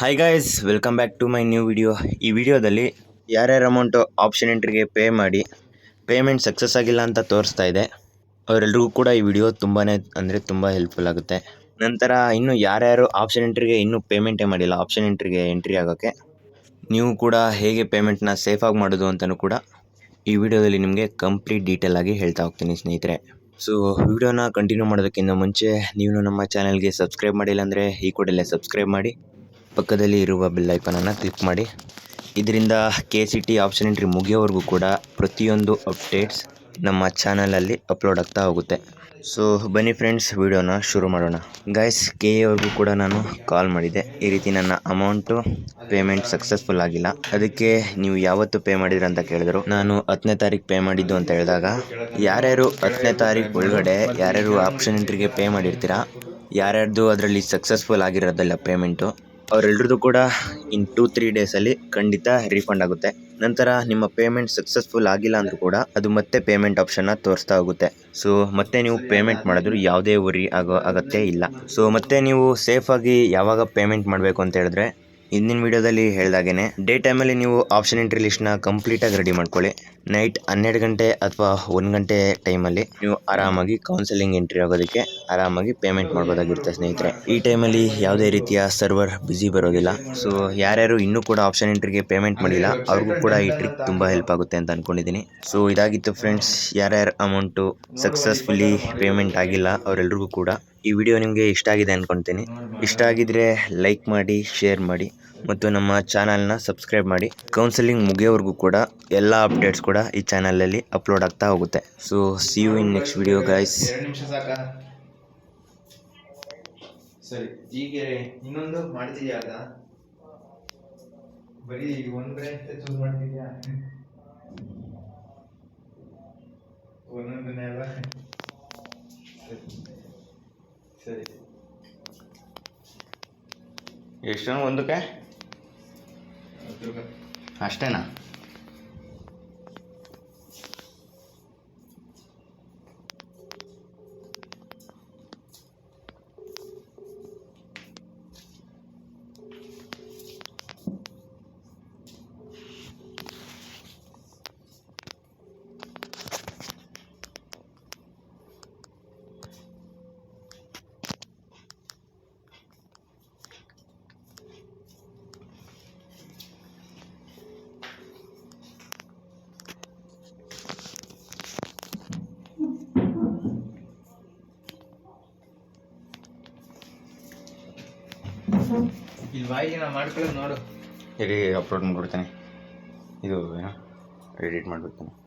Hi guys welcome back to my new video ಈ ವಿಡಿಯೋದಲ್ಲಿ ಯಾರ್ಯಾರ ಅಮೌಂಟು ಆಪ್ಷನ್ ಎಂಟ್ರಿಗೆ ಪೇ ಮಾಡಿ ಪೇಮೆಂಟ್ ಸಕ್ಸಸ್ ಆಗಿಲ್ಲ ಅಂತ ತೋರಿಸ್ತಾ ಇದೆ. ಅವರೆಲ್ರಿಗೂ ಕೂಡ ಈ ವಿಡಿಯೋ ತುಂಬಾ ಅಂದರೆ ತುಂಬ ಹೆಲ್ಪ್ಫುಲ್ ಆಗುತ್ತೆ. ನಂತರ ಇನ್ನು ಯಾರ್ಯಾರು ಆಪ್ಷನ್ ಎಂಟ್ರಿಗೆ ಇನ್ನೂ ಪೇಮೆಂಟೇ ಮಾಡಿಲ್ಲ ಆಪ್ಷನ್ ಎಂಟ್ರಿಗೆ ಎಂಟ್ರಿ ಆಗೋಕ್ಕೆ, ನೀವು ಕೂಡ ಹೇಗೆ ಪೇಮೆಂಟ್ನ ಸೇಫಾಗಿ ಮಾಡೋದು ಅಂತಲೂ ಕೂಡ ಈ ವಿಡಿಯೋದಲ್ಲಿ ನಿಮಗೆ ಕಂಪ್ಲೀಟ್ ಡೀಟೇಲ್ ಆಗಿ ಹೇಳ್ತಾ ಹೋಗ್ತೀನಿ ಸ್ನೇಹಿತರೆ. ಸೊ ವಿಡಿಯೋನ ಕಂಟಿನ್ಯೂ ಮಾಡೋದಕ್ಕಿಂತ ಮುಂಚೆ, ನೀವು ನಮ್ಮ ಚಾನಲ್ಗೆ ಸಬ್ಸ್ಕ್ರೈಬ್ ಮಾಡಿಲ್ಲ ಅಂದರೆ ಈ ಕೂಡಲೇ ಸಬ್ಸ್ಕ್ರೈಬ್ ಮಾಡಿ. ಪಕ್ಕದಲ್ಲಿ ಇರುವ ಬೆಲ್ ಅನ್ನು ಕ್ಲಿಕ್ ಮಾಡಿ. ಇದರಿಂದ K C T option entry ಮುಗಿಯೋವರೆಗೂ ಕೂಡ ಪ್ರತಿಯೊಂದು ಅಪ್ಡೇಟ್ಸ್ ನಮ್ಮ ಚಾನಲಲ್ಲಿ ಅಪ್ಲೋಡ್ ಆಗ್ತಾ ಹೋಗುತ್ತೆ. ಸೊ ಬನ್ನಿ ಫ್ರೆಂಡ್ಸ್ ವಿಡಿಯೋನ ಶುರು ಮಾಡೋಣ. ಗೈಸ್ ಕೆ ಎವ್ರಿಗೂ ಕೂಡ ನಾನು ಕಾಲ್ ಮಾಡಿದೆ. ಈ ರೀತಿ ನನ್ನ ಅಮೌಂಟು ಪೇಮೆಂಟ್ ಸಕ್ಸಸ್ಫುಲ್ ಆಗಿಲ್ಲ. ಅದಕ್ಕೆ ನೀವು ಯಾವತ್ತು ಪೇ ಮಾಡಿದ್ರಿ ಅಂತ ಕೇಳಿದ್ರು. ನಾನು ಹತ್ತನೇ ತಾರೀಕು ಪೇ ಮಾಡಿದ್ದು ಅಂತ ಹೇಳಿದಾಗ, ಯಾರ್ಯಾರು ಹತ್ತನೇ ತಾರೀಕು ಒಳಗಡೆ ಯಾರ್ಯಾರು ಆಪ್ಷನ್ ಎಂಟ್ರಿಗೆ ಪೇ ಮಾಡಿರ್ತೀರಾ, ಯಾರ್ಯಾರ್ದು ಅದರಲ್ಲಿ ಸಕ್ಸಸ್ಫುಲ್ ಆಗಿರೋದಲ್ಲ ಪೇಮೆಂಟು ಅವರೆಲ್ಲರದ್ದು ಕೂಡ ಇನ್ ಟೂ ತ್ರೀ ಡೇಸಲ್ಲಿ ಖಂಡಿತ ರೀಫಂಡ್ ಆಗುತ್ತೆ. ನಂತರ ನಿಮ್ಮ ಪೇಮೆಂಟ್ ಸಕ್ಸಸ್ಫುಲ್ ಆಗಿಲ್ಲ ಅಂದರೂ ಕೂಡ ಅದು ಮತ್ತೆ ಪೇಮೆಂಟ್ ಆಪ್ಷನ್ನ ತೋರಿಸ್ತಾ ಹೋಗುತ್ತೆ. ಸೊ ಮತ್ತೆ ನೀವು ಪೇಮೆಂಟ್ ಮಾಡಿದ್ರು ಯಾವುದೇ ಉರಿ ಆಗೋ ಅಗತ್ಯ ಇಲ್ಲ. ಸೊ ಮತ್ತೆ ನೀವು ಸೇಫಾಗಿ ಯಾವಾಗ ಪೇಮೆಂಟ್ ಮಾಡಬೇಕು ಅಂತ ಹೇಳಿದ್ರೆ, ಹಿಂದಿನ ವೀಡಿಯೋದಲ್ಲಿ ಹೇಳ್ದಾಗೇನೆ ಡೇ ಟೈಮಲ್ಲಿ ನೀವು ಆಪ್ಷನ್ ಎಂಟ್ರಿ ಲಿಸ್ಟ್ನ ಕಂಪ್ಲೀಟಾಗಿ ರೆಡಿ ಮಾಡ್ಕೊಳ್ಳಿ. ನೈಟ್ ಹನ್ನೆರಡು ಗಂಟೆ ಅಥವಾ ಒಂದು ಗಂಟೆ ಟೈಮಲ್ಲಿ ನೀವು ಆರಾಮಾಗಿ ಕೌನ್ಸೆಲಿಂಗ್ ಎಂಟ್ರಿ ಆಗೋದಕ್ಕೆ ಆರಾಮಾಗಿ ಪೇಮೆಂಟ್ ಮಾಡ್ಬೋದಾಗಿರುತ್ತೆ ಸ್ನೇಹಿತರೆ. ಈ ಟೈಮಲ್ಲಿ ಯಾವುದೇ ರೀತಿಯ ಸರ್ವರ್ ಬ್ಯುಸಿ ಬರೋದಿಲ್ಲ. ಸೊ ಯಾರ್ಯಾರು ಇನ್ನೂ ಕೂಡ ಆಪ್ಷನ್ ಎಂಟ್ರಿಗೆ ಪೇಮೆಂಟ್ ಮಾಡಿಲ್ಲ, ಅವ್ರಿಗೂ ಕೂಡ ಈ ಟ್ರಿಕ್ ತುಂಬ ಹೆಲ್ಪ್ ಆಗುತ್ತೆ ಅಂತ ಅಂದ್ಕೊಂಡಿದ್ದೀನಿ ಸೊ ಇದಾಗಿತ್ತು ಫ್ರೆಂಡ್ಸ್ ಯಾರ್ಯಾರು ಅಮೌಂಟು ಸಕ್ಸಸ್ಫುಲಿ ಪೇಮೆಂಟ್ ಆಗಿಲ್ಲ ಅವರೆಲ್ರಿಗೂ ಕೂಡ ಈ ವಿಡಿಯೋ ನಿಮಗೆ ಇಷ್ಟ ಆಗಿದೆ ಅಂದ್ಕೊಳ್ತೀನಿ ಇಷ್ಟ ಆಗಿದ್ರೆ ಲೈಕ್ ಮಾಡಿ ಶೇರ್ ಮಾಡಿ. ಮತ್ತು ನಮ್ಮ ಚಾನಲ್ನ ಸಬ್ಸ್ಕ್ರೈಬ್ ಮಾಡಿ. ಕೌನ್ಸಿಲಿಂಗ್ ಮುಗಿಯೋವರೆಗೂ ಕೂಡ ಎಲ್ಲ ಅಪ್ಡೇಟ್ಸ್ ಕೂಡ ಈ ಚಾನಲಲ್ಲಿ ಅಪ್ಲೋಡ್ ಆಗ್ತಾ ಹೋಗುತ್ತೆ. So see you in next video guys ಸರಿ, ಹೀಗೆ ಇನ್ನೊಂದು ಮಾಡ್ತಿದ್ಯಾ ಅದ? ಬರೀ ಒಂದು ಬ್ರ್ಯಾಂಚ್ ಚೂಸ್ ಮಾಡ್ತಿದ್ಯಾ? ಒಂದೊಂದನೇ ಅಲ್ಲ ಸರಿ. ಎಷ್ಟು ಒಂದಕ್ಕೆ? ಅಷ್ಟೇನಾ ಇಲ್ಲಿ ಬಾಯಿಗೆ ನಾ ಮಾಡ್ಕೊಳ್ಳೋದು ನೋಡು. ಇರಿ ಅಪ್ಲೋಡ್ ಮಾಡ್ಬಿಡ್ತೇನೆ. ಇದು ಏನೋ ಎಡಿಟ್ ಮಾಡ್ಬಿಡ್ತೇನೆ.